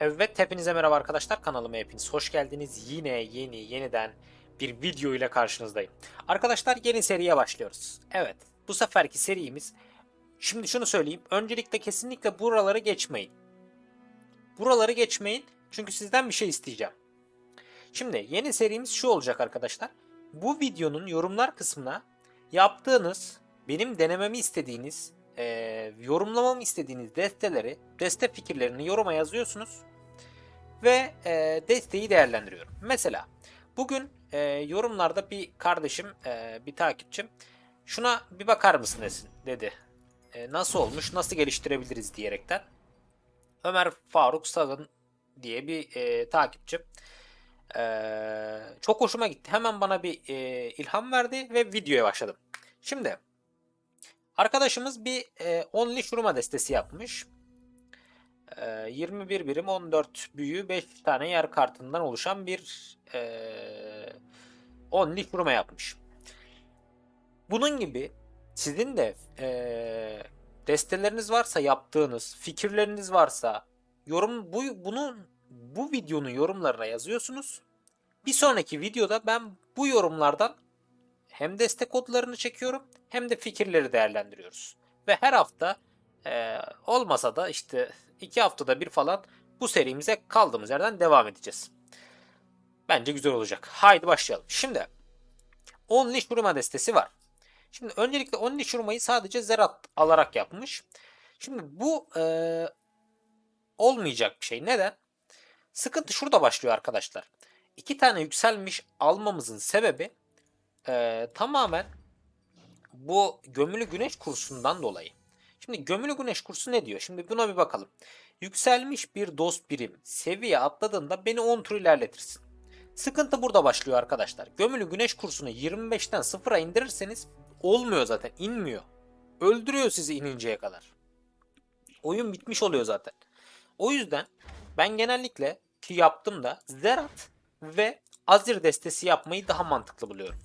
Evet hepinize merhaba arkadaşlar kanalıma hepiniz hoş geldiniz. Yine yeni yeniden bir video ile karşınızdayım. Arkadaşlar yeni seriye başlıyoruz. Evet bu seferki serimiz şimdi şunu söyleyeyim. Öncelikle kesinlikle buraları geçmeyin. Buraları geçmeyin çünkü sizden bir şey isteyeceğim. Şimdi yeni serimiz şu olacak arkadaşlar. Bu videonun yorumlar kısmına yaptığınız, benim denememi istediğiniz, eee, yorumlamamı istediğiniz desteleri, deste fikirlerini yoruma yazıyorsunuz ve e, desteği değerlendiriyorum. Mesela bugün e, yorumlarda bir kardeşim, e, bir takipçim şuna bir bakar mısın desin dedi. E, nasıl olmuş, nasıl geliştirebiliriz diyerekten. Ömer Faruk Sagın diye bir e, takipçim. E, çok hoşuma gitti. Hemen bana bir e, ilham verdi ve videoya başladım. Şimdi arkadaşımız bir e, only şuruma destesi yapmış. Ee, 21 birim 14 büyü 5 tane yer kartından oluşan bir ee, only kurma yapmış. Bunun gibi sizin de ee, desteleriniz varsa yaptığınız, fikirleriniz varsa yorum bu bunun bu videonun yorumlarına yazıyorsunuz. Bir sonraki videoda ben bu yorumlardan hem destek kodlarını çekiyorum hem de fikirleri değerlendiriyoruz. Ve her hafta ee, olmasa da işte iki haftada bir falan bu serimize kaldığımız yerden devam edeceğiz. Bence güzel olacak. Haydi başlayalım. Şimdi Only Shurima destesi var. Şimdi öncelikle Only Shurima'yı sadece Zerat alarak yapmış. Şimdi bu e, olmayacak bir şey. Neden? Sıkıntı şurada başlıyor arkadaşlar. İki tane yükselmiş almamızın sebebi e, tamamen bu gömülü güneş kursundan dolayı. Şimdi gömülü güneş kursu ne diyor? Şimdi buna bir bakalım. Yükselmiş bir dost birim seviye atladığında beni 10 tur ilerletirsin. Sıkıntı burada başlıyor arkadaşlar. Gömülü güneş kursunu 25'ten 0'a indirirseniz olmuyor zaten inmiyor. Öldürüyor sizi ininceye kadar. Oyun bitmiş oluyor zaten. O yüzden ben genellikle ki yaptım da Zerat ve Azir destesi yapmayı daha mantıklı buluyorum.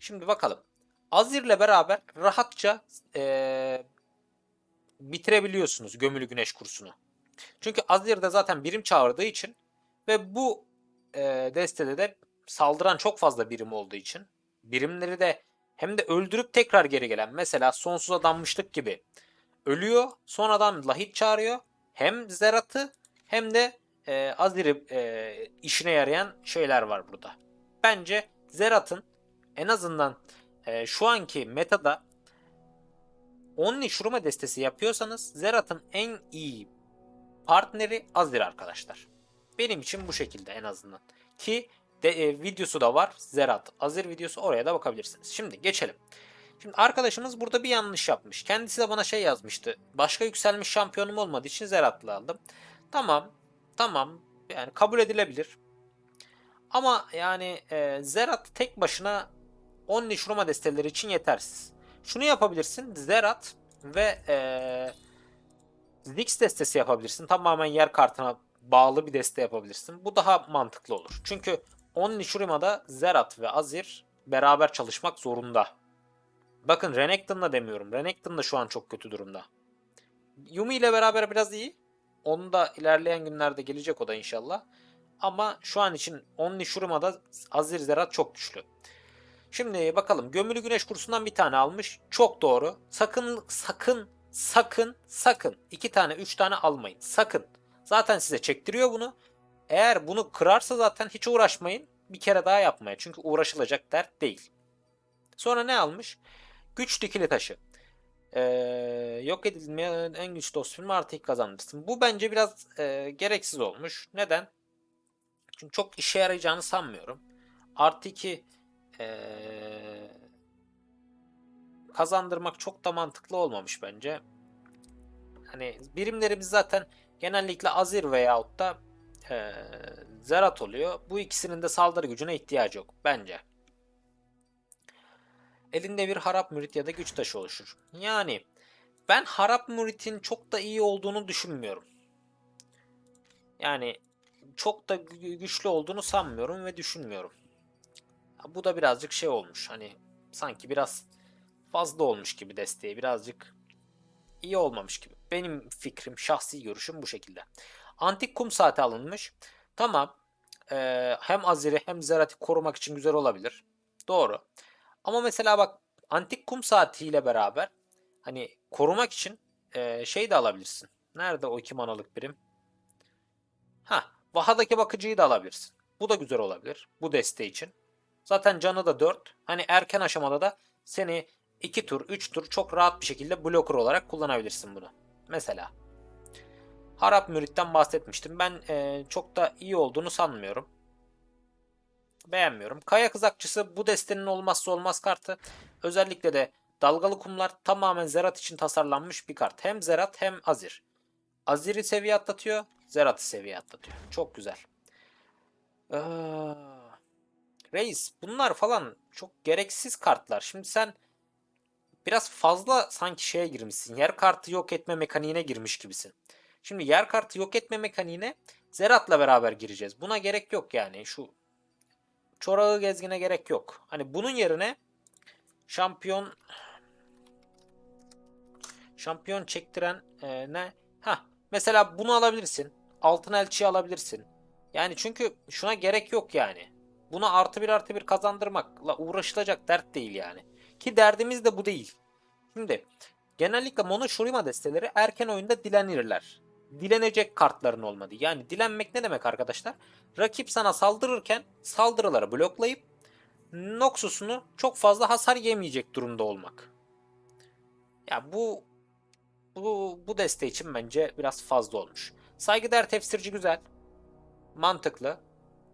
Şimdi bakalım. Azir'le beraber rahatça ee, bitirebiliyorsunuz gömülü güneş kursunu. Çünkü Azir'de zaten birim çağırdığı için ve bu e, destede de saldıran çok fazla birim olduğu için birimleri de hem de öldürüp tekrar geri gelen mesela sonsuz adanmışlık gibi ölüyor sonradan lahit çağırıyor hem Zerat'ı hem de e, Azir'i e, işine yarayan şeyler var burada. Bence Zerat'ın en azından e, şu anki metada Only Shurima destesi yapıyorsanız Zerat'ın en iyi partneri Azir arkadaşlar. Benim için bu şekilde en azından. Ki de, e, videosu da var. Zerat Azir videosu oraya da bakabilirsiniz. Şimdi geçelim. Şimdi arkadaşımız burada bir yanlış yapmış. Kendisi de bana şey yazmıştı. Başka yükselmiş şampiyonum olmadığı için Zerat'la aldım. Tamam. Tamam. Yani kabul edilebilir. Ama yani e, Zerat tek başına Only Shurima desteleri için yetersiz. Şunu yapabilirsin. Zerat ve ee, Zix destesi yapabilirsin. Tamamen yer kartına bağlı bir deste yapabilirsin. Bu daha mantıklı olur. Çünkü Only Shurima'da Zerat ve Azir beraber çalışmak zorunda. Bakın Renekton'la demiyorum. Renekton da şu an çok kötü durumda. Yumi ile beraber biraz iyi. Onu da ilerleyen günlerde gelecek o da inşallah. Ama şu an için Only Shurima'da Azir Zerat çok güçlü. Şimdi bakalım gömülü güneş kursundan bir tane almış. Çok doğru. Sakın sakın sakın sakın iki tane üç tane almayın. Sakın. Zaten size çektiriyor bunu. Eğer bunu kırarsa zaten hiç uğraşmayın. Bir kere daha yapmaya. Çünkü uğraşılacak dert değil. Sonra ne almış? Güç dikili taşı. Ee, yok edilmeyen en güçlü dost filmi artı ilk. Bu bence biraz e, gereksiz olmuş. Neden? Çünkü çok işe yarayacağını sanmıyorum. Artı 2 ee, kazandırmak çok da mantıklı olmamış bence. Hani birimlerimiz zaten genellikle Azir veyahut da e, Zerat oluyor. Bu ikisinin de saldırı gücüne ihtiyacı yok bence. Elinde bir harap mürit ya da güç taşı oluşur. Yani ben harap müritin çok da iyi olduğunu düşünmüyorum. Yani çok da güçlü olduğunu sanmıyorum ve düşünmüyorum. Bu da birazcık şey olmuş. Hani sanki biraz fazla olmuş gibi desteği. Birazcık iyi olmamış gibi. Benim fikrim, şahsi görüşüm bu şekilde. Antik kum saati alınmış. Tamam. Ee, hem Azir'i hem Zerat'ı korumak için güzel olabilir. Doğru. Ama mesela bak antik kum saatiyle beraber hani korumak için e, şey de alabilirsin. Nerede o iki manalık birim? Ha, Vaha'daki bakıcıyı da alabilirsin. Bu da güzel olabilir. Bu deste için. Zaten canı da 4. Hani erken aşamada da seni 2 tur, 3 tur çok rahat bir şekilde blocker olarak kullanabilirsin bunu. Mesela. Harap Mürit'ten bahsetmiştim. Ben e, çok da iyi olduğunu sanmıyorum. Beğenmiyorum. Kaya kızakçısı bu destenin olmazsa olmaz kartı. Özellikle de dalgalı kumlar tamamen Zerat için tasarlanmış bir kart. Hem Zerat hem Azir. Azir'i seviye atlatıyor, Zerat'ı seviye atlatıyor. Çok güzel. Ee, reis bunlar falan çok gereksiz kartlar. Şimdi sen biraz fazla sanki şeye girmişsin. Yer kartı yok etme mekaniğine girmiş gibisin. Şimdi yer kartı yok etme mekaniğine Zerat'la beraber gireceğiz. Buna gerek yok yani. Şu çorağı gezgine gerek yok. Hani bunun yerine şampiyon şampiyon çektiren e, ne? Ha mesela bunu alabilirsin. Altın elçiyi alabilirsin. Yani çünkü şuna gerek yok yani. Buna artı bir artı bir kazandırmakla uğraşılacak dert değil yani. Ki derdimiz de bu değil. Şimdi genellikle Mono Shurima desteleri erken oyunda dilenirler. Dilenecek kartların olmadı. Yani dilenmek ne demek arkadaşlar? Rakip sana saldırırken saldırıları bloklayıp Noxus'unu çok fazla hasar yemeyecek durumda olmak. Ya bu bu bu deste için bence biraz fazla olmuş. Saygıdeğer tefsirci güzel. Mantıklı.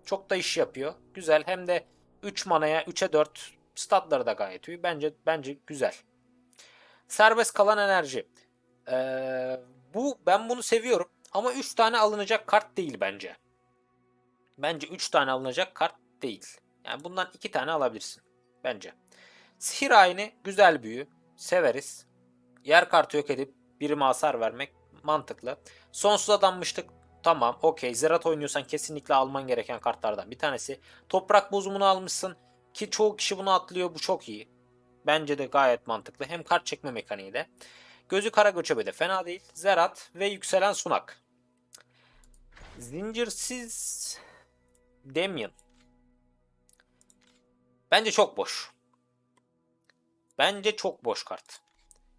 Çok da iş yapıyor. Güzel. Hem de 3 manaya 3'e 4 statları da gayet iyi. Bence bence güzel. Serbest kalan enerji. Ee, bu ben bunu seviyorum ama 3 tane alınacak kart değil bence. Bence 3 tane alınacak kart değil. Yani bundan 2 tane alabilirsin bence. Sihir ayini güzel büyü. Severiz. Yer kartı yok edip birime hasar vermek mantıklı. Sonsuz adanmışlık tamam okey. Zerat oynuyorsan kesinlikle alman gereken kartlardan bir tanesi. Toprak bozumunu almışsın ki çoğu kişi bunu atlıyor. Bu çok iyi. Bence de gayet mantıklı. Hem kart çekme mekaniği de. Gözü kara göçebe de fena değil. Zerat ve yükselen sunak. Zincirsiz Demian. Bence çok boş. Bence çok boş kart.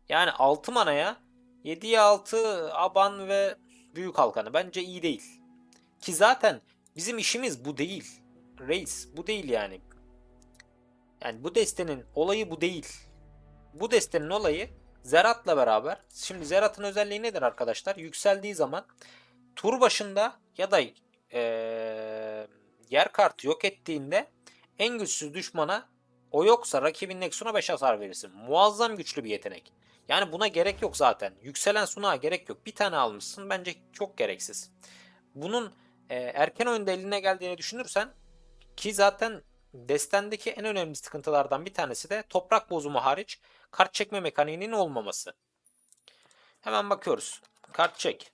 Yani 6 manaya 7'ye 6 aban ve büyük halkanı bence iyi değil. Ki zaten bizim işimiz bu değil. Reis bu değil yani. Yani bu destenin olayı bu değil. Bu destenin olayı Zerat'la beraber. Şimdi Zerat'ın özelliği nedir arkadaşlar? Yükseldiği zaman tur başında ya da ee, yer kartı yok ettiğinde en güçsüz düşmana o yoksa rakibin Nexus'una 5 hasar verirsin. Muazzam güçlü bir yetenek. Yani buna gerek yok zaten. Yükselen sunağa gerek yok. Bir tane almışsın bence çok gereksiz. Bunun e, erken oyunda eline geldiğini düşünürsen ki zaten destendeki en önemli sıkıntılardan bir tanesi de toprak bozumu hariç kart çekme mekaniğinin olmaması. Hemen bakıyoruz. Kart çek.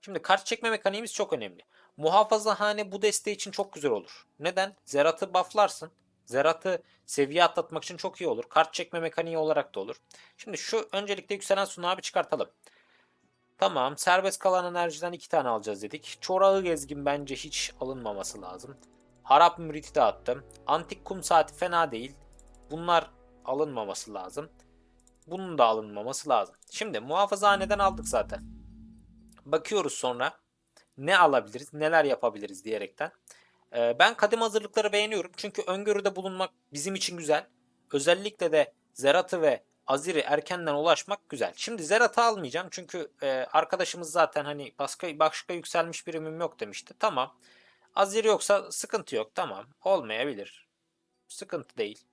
Şimdi kart çekme mekaniğimiz çok önemli. Muhafazahane bu deste için çok güzel olur. Neden? Zerat'ı bufflarsın. Zerat'ı seviye atlatmak için çok iyi olur. Kart çekme mekaniği olarak da olur. Şimdi şu öncelikle yükselen sunağı bir çıkartalım. Tamam. Serbest kalan enerjiden iki tane alacağız dedik. Çorağı gezgin bence hiç alınmaması lazım. Harap müriti de attım. Antik kum saati fena değil. Bunlar alınmaması lazım. Bunun da alınmaması lazım. Şimdi muhafazahaneden aldık zaten. Bakıyoruz sonra ne alabiliriz, neler yapabiliriz diyerekten. Ee, ben kadim hazırlıkları beğeniyorum. Çünkü öngörüde bulunmak bizim için güzel. Özellikle de Zerat'ı ve Azir'i erkenden ulaşmak güzel. Şimdi Zerat'ı almayacağım. Çünkü e, arkadaşımız zaten hani başka, başka yükselmiş birimim yok demişti. Tamam. Azir yoksa sıkıntı yok. Tamam. Olmayabilir. Sıkıntı değil.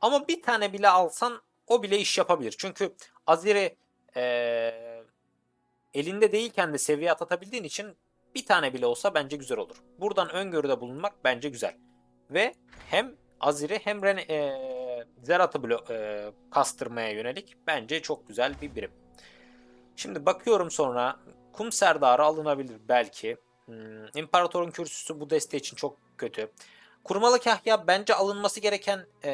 Ama bir tane bile alsan o bile iş yapabilir. Çünkü Azir'i e, elinde değilken de seviye atlatabildiğin için bir tane bile olsa bence güzel olur. Buradan öngörüde bulunmak bence güzel. Ve hem Azir'i hem Ren e, Zerat'ı e, kastırmaya yönelik bence çok güzel bir birim. Şimdi bakıyorum sonra Kum Serdarı alınabilir belki. Hmm, İmparatorun kürsüsü bu deste için çok kötü. Kurmalı Kahya bence alınması gereken e,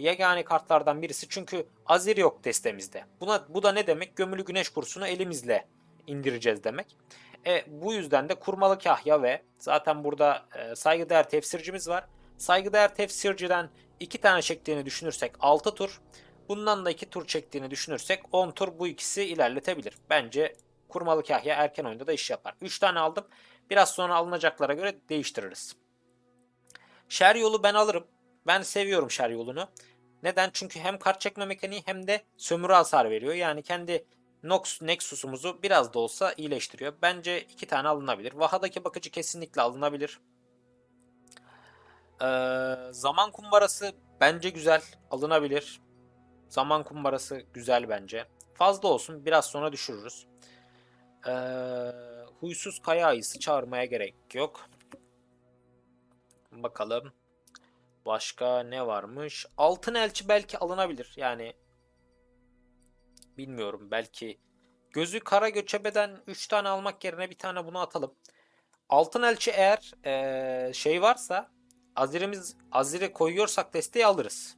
yegane kartlardan birisi. Çünkü Azir yok destemizde. Buna, bu da ne demek? Gömülü Güneş kursunu elimizle indireceğiz demek. E, bu yüzden de kurmalı kahya ve zaten burada e, saygıdeğer tefsircimiz var. Saygıdeğer tefsirciden 2 tane çektiğini düşünürsek 6 tur. Bundan da 2 tur çektiğini düşünürsek 10 tur bu ikisi ilerletebilir. Bence kurmalı kahya erken oyunda da iş yapar. 3 tane aldım. Biraz sonra alınacaklara göre değiştiririz. Şer yolu ben alırım. Ben seviyorum şer yolunu. Neden? Çünkü hem kart çekme mekaniği hem de sömürü hasar veriyor. Yani kendi Nox Nexus'umuzu biraz da olsa iyileştiriyor. Bence iki tane alınabilir. Vaha'daki bakıcı kesinlikle alınabilir. Ee, zaman kumbarası bence güzel. Alınabilir. Zaman kumbarası güzel bence. Fazla olsun. Biraz sonra düşürürüz. Ee, huysuz kaya ayısı çağırmaya gerek yok. Bakalım. Başka ne varmış? Altın elçi belki alınabilir. Yani bilmiyorum belki gözü kara göçebeden 3 tane almak yerine bir tane bunu atalım. Altın elçi eğer ee, şey varsa Azir'imiz Azir'e koyuyorsak desteği alırız.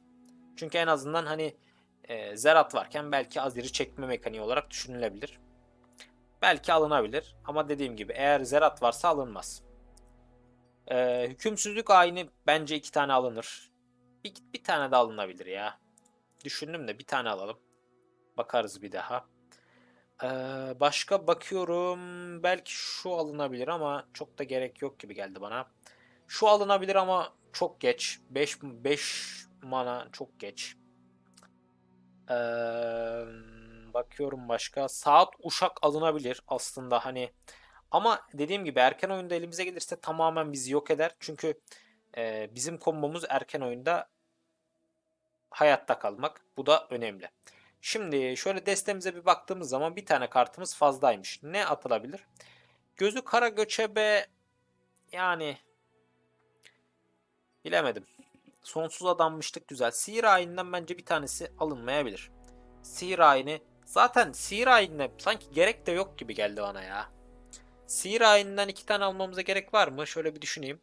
Çünkü en azından hani e, Zerat varken belki Azir'i çekme mekaniği olarak düşünülebilir. Belki alınabilir ama dediğim gibi eğer Zerat varsa alınmaz. Ee, hükümsüzlük ayini bence iki tane alınır. Bir, bir tane de alınabilir ya. Düşündüm de bir tane alalım. Bakarız bir daha. Ee, başka bakıyorum. Belki şu alınabilir ama çok da gerek yok gibi geldi bana. Şu alınabilir ama çok geç. 5 5 mana çok geç. Ee, bakıyorum başka. Saat uşak alınabilir aslında hani ama dediğim gibi erken oyunda elimize gelirse tamamen bizi yok eder. Çünkü e, bizim kombomuz erken oyunda hayatta kalmak. Bu da önemli. Şimdi şöyle destemize bir baktığımız zaman bir tane kartımız fazlaymış. Ne atılabilir? Gözü kara göçebe yani bilemedim. Sonsuz adanmışlık güzel. Sihir ayininden bence bir tanesi alınmayabilir. Sihir ayini zaten sihir ayinine sanki gerek de yok gibi geldi bana ya. Sihir ayininden iki tane almamıza gerek var mı? Şöyle bir düşüneyim.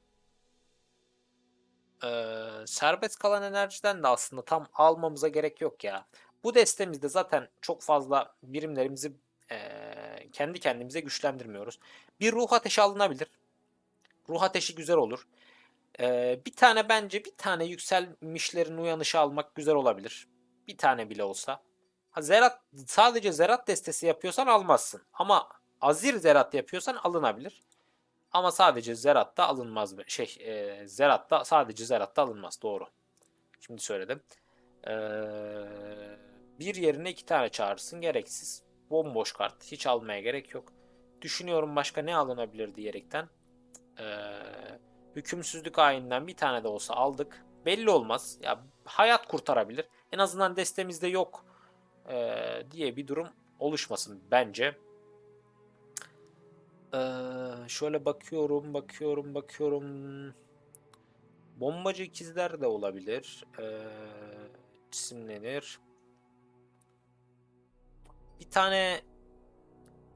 Ee, serbest kalan enerjiden de aslında tam almamıza gerek yok ya. Bu destemizde zaten çok fazla birimlerimizi e, kendi kendimize güçlendirmiyoruz. Bir ruh ateşi alınabilir. Ruh ateşi güzel olur. Ee, bir tane bence bir tane yükselmişlerin uyanışı almak güzel olabilir. Bir tane bile olsa. Ha, Zerat sadece Zerat destesi yapıyorsan almazsın. Ama Azir Zerat yapıyorsan alınabilir. Ama sadece Zerat'ta alınmaz. Şey, e, Zerat'ta sadece Zerat'ta alınmaz. Doğru. Şimdi söyledim. Ee, bir yerine iki tane çağırsın. Gereksiz. Bomboş kart. Hiç almaya gerek yok. Düşünüyorum başka ne alınabilir diyerekten. Ee, hükümsüzlük ayinden bir tane de olsa aldık. Belli olmaz. Ya hayat kurtarabilir. En azından destemizde yok e, diye bir durum oluşmasın bence. Ee, şöyle bakıyorum, bakıyorum, bakıyorum. Bombacı ikizler de olabilir. Ee, isimlenir. Bir tane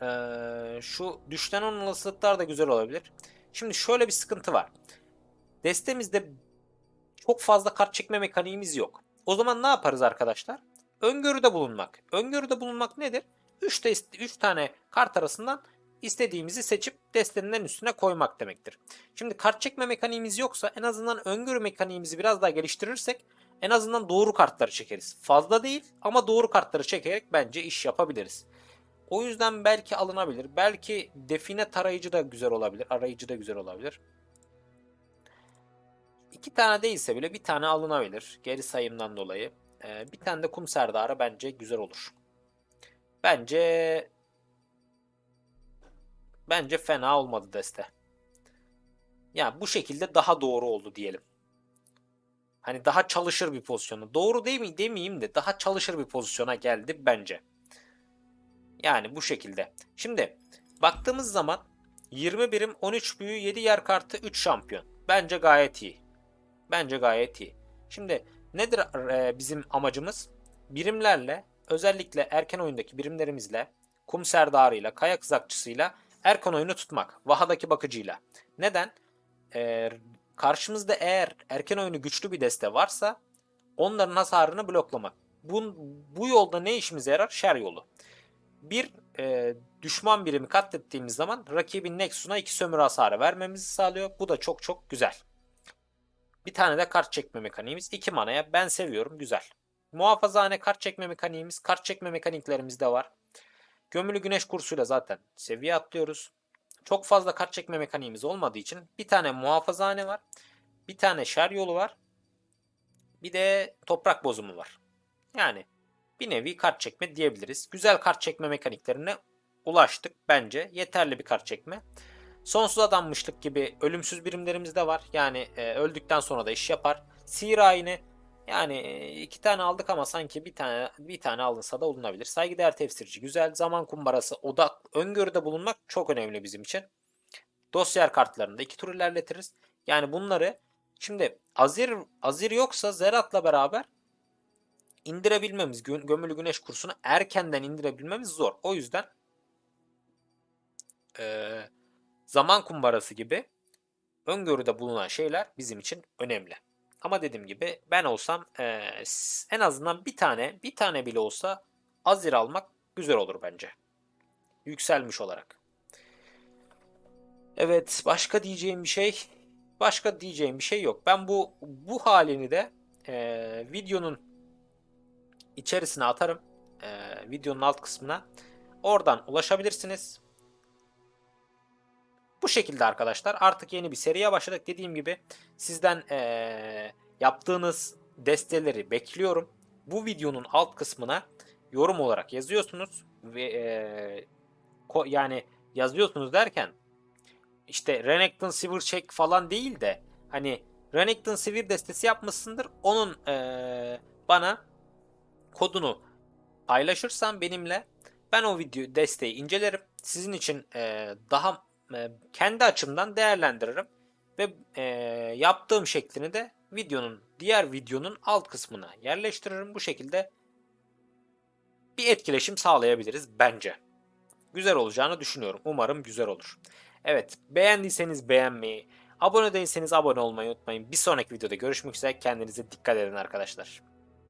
ee, şu düşlenen olasılıklar da güzel olabilir. Şimdi şöyle bir sıkıntı var. Destemizde çok fazla kart çekme mekaniğimiz yok. O zaman ne yaparız arkadaşlar? Öngörüde bulunmak. Öngörüde bulunmak nedir? 3 3 tane kart arasından istediğimizi seçip destenin en üstüne koymak demektir. Şimdi kart çekme mekaniğimiz yoksa en azından öngörü mekaniğimizi biraz daha geliştirirsek en azından doğru kartları çekeriz. Fazla değil ama doğru kartları çekerek bence iş yapabiliriz. O yüzden belki alınabilir. Belki define tarayıcı da güzel olabilir. Arayıcı da güzel olabilir. İki tane değilse bile bir tane alınabilir. Geri sayımdan dolayı. Ee, bir tane de kum serdarı bence güzel olur. Bence bence fena olmadı deste. Yani bu şekilde daha doğru oldu diyelim. Hani daha çalışır bir pozisyona. Doğru değil mi demeyeyim de daha çalışır bir pozisyona geldi bence. Yani bu şekilde. Şimdi baktığımız zaman 20 birim 13 büyü 7 yer kartı 3 şampiyon. Bence gayet iyi. Bence gayet iyi. Şimdi nedir e, bizim amacımız? Birimlerle özellikle erken oyundaki birimlerimizle kum serdarıyla, kaya kızakçısıyla erken oyunu tutmak. Vahadaki bakıcıyla. Neden? Ee, karşımızda eğer erken oyunu güçlü bir deste varsa onların hasarını bloklamak. Bu, bu yolda ne işimize yarar? Şer yolu. bir e, düşman birimi katlettiğimiz zaman rakibin Nexus'una iki sömürü hasarı vermemizi sağlıyor. Bu da çok çok güzel. Bir tane de kart çekme mekaniğimiz. 2 manaya ben seviyorum. Güzel. Muhafazahane kart çekme mekaniğimiz. Kart çekme mekaniklerimiz de var. Gömülü güneş kursuyla zaten seviye atlıyoruz. Çok fazla kart çekme mekaniğimiz olmadığı için bir tane muhafazahane var. Bir tane şer yolu var. Bir de toprak bozumu var. Yani bir nevi kart çekme diyebiliriz. Güzel kart çekme mekaniklerine ulaştık bence. Yeterli bir kart çekme. Sonsuz adanmışlık gibi ölümsüz birimlerimiz de var. Yani e, öldükten sonra da iş yapar. Sihir ayini yani e, iki tane aldık ama sanki bir tane bir tane alınsa da olunabilir. Saygıdeğer tefsirci güzel. Zaman kumbarası odak öngörüde bulunmak çok önemli bizim için. Dosyer kartlarını da iki tur ilerletiriz. Yani bunları şimdi Azir Azir yoksa Zerat'la beraber indirebilmemiz, gö- gömülü güneş kursunu erkenden indirebilmemiz zor. O yüzden eee, zaman kumbarası gibi öngörüde bulunan şeyler bizim için önemli. Ama dediğim gibi ben olsam s- en azından bir tane, bir tane bile olsa Azir almak güzel olur bence. Yükselmiş olarak. Evet, başka diyeceğim bir şey, başka diyeceğim bir şey yok. Ben bu bu halini de eee, videonun içerisine atarım. Eee, videonun alt kısmına. Oradan ulaşabilirsiniz. Bu şekilde arkadaşlar artık yeni bir seriye başladık. Dediğim gibi sizden eee, yaptığınız desteleri bekliyorum. Bu videonun alt kısmına yorum olarak yazıyorsunuz ve ko- yani yazıyorsunuz derken işte Renekton Silver Check falan değil de hani Renekton Silver destesi yapmışsındır. Onun eee, bana kodunu paylaşırsan benimle ben o video desteği incelerim. Sizin için e, daha e, kendi açımdan değerlendiririm ve e, yaptığım şeklini de videonun diğer videonun alt kısmına yerleştiririm. Bu şekilde bir etkileşim sağlayabiliriz bence. Güzel olacağını düşünüyorum. Umarım güzel olur. Evet, beğendiyseniz beğenmeyi, abone değilseniz abone olmayı unutmayın. Bir sonraki videoda görüşmek üzere. Kendinize dikkat edin arkadaşlar.